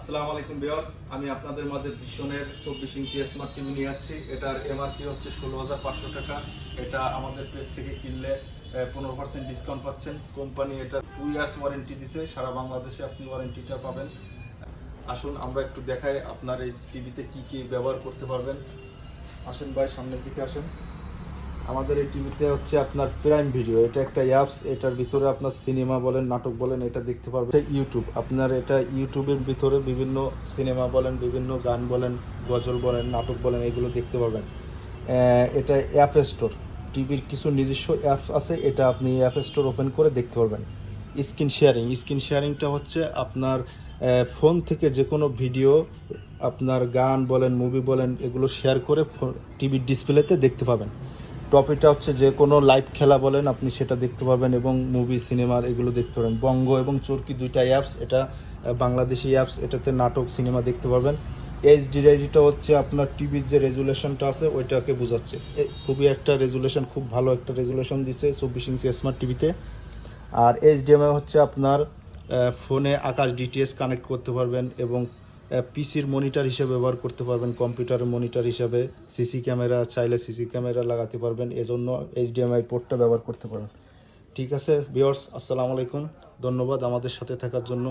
আসসালামু আলাইকুম আমি আপনাদের মাঝে চব্বিশ ইঞ্চি স্মার্ট টিভি নিয়ে যাচ্ছি। এটার এমআরপি হচ্ছে ষোলো হাজার পাঁচশো টাকা। এটা আমাদের পেজ থেকে কিনলে পনেরো পার্সেন্ট ডিসকাউন্ট পাচ্ছেন। কোম্পানি এটা টু ইয়ার্স ওয়ারেন্টি দিছে। সারা বাংলাদেশে আপনি ওয়ারেন্টিটা পাবেন। আসুন, আমরা একটু দেখাই আপনার এই টিভিতে কি কি ব্যবহার করতে পারবেন। আসেন ভাই, সামনের দিকে আসেন। আমাদের এই টিভিতে হচ্ছে আপনার প্রাইম ভিডিও। এটা একটা অ্যাপস, এটার ভিতরে আপনার সিনেমা বলেন, নাটক বলেন, এটা দেখতে পারবেন। ইউটিউব। আপনার এটা ইউটিউবের ভিতরে বিভিন্ন সিনেমা বলেন, বিভিন্ন গান বলেন, গজল বলেন, নাটক বলেন, এগুলো দেখতে পারবেন এটা অ্যাপ স্টোর। টিভির কিছু নিজস্ব অ্যাপস আছে, এটা আপনি অ্যাপ স্টোর ওপেন করে দেখতে পারবেন। Screen sharing. স্ক্রিন শেয়ারিংটা হচ্ছে আপনার ফোন থেকে যে কোনো ভিডিও, আপনার গান বলেন, মুভি বলেন, এগুলো শেয়ার করে টিভির ডিসপ্লেতে দেখতে পাবেন। টপিকটা হচ্ছে যে কোনো লাইভ খেলা বলেন, আপনি সেটা দেখতে পাবেন এবং মুভি সিনেমার এগুলো দেখতে পারবেন বঙ্গ এবং চরকি দুইটা অ্যাপস এটা বাংলাদেশি অ্যাপস এটাতে নাটক সিনেমা দেখতে পারবেন। এইচডি রেডিটা হচ্ছে আপনার টিভির যে রেজুলেশনটা আছে, ওইটাকে বোঝাচ্ছে। খুবই একটা রেজুলেশন খুব ভালো একটা রেজুলেশন দিচ্ছে চব্বিশ ইঞ্চি স্মার্ট টিভিতে আর এইচডিএমআই হচ্ছে আপনার ফোনে আকাশ ডিটিএস কানেক্ট করতে পারবেন এবং পিসির মনিটর হিসেবে ব্যবহার করতে পারবেন, কম্পিউটারের মনিটর হিসেবে, সিসি ক্যামেরা চাইলে সিসি ক্যামেরা লাগাতে পারবেন, এজন্য এইচডিএমআই পোর্টটা ব্যবহার করতে পারবেন ঠিক আছে ভিওর্স আসসালামু আলাইকুম। ধন্যবাদ আমাদের সাথে থাকার জন্য।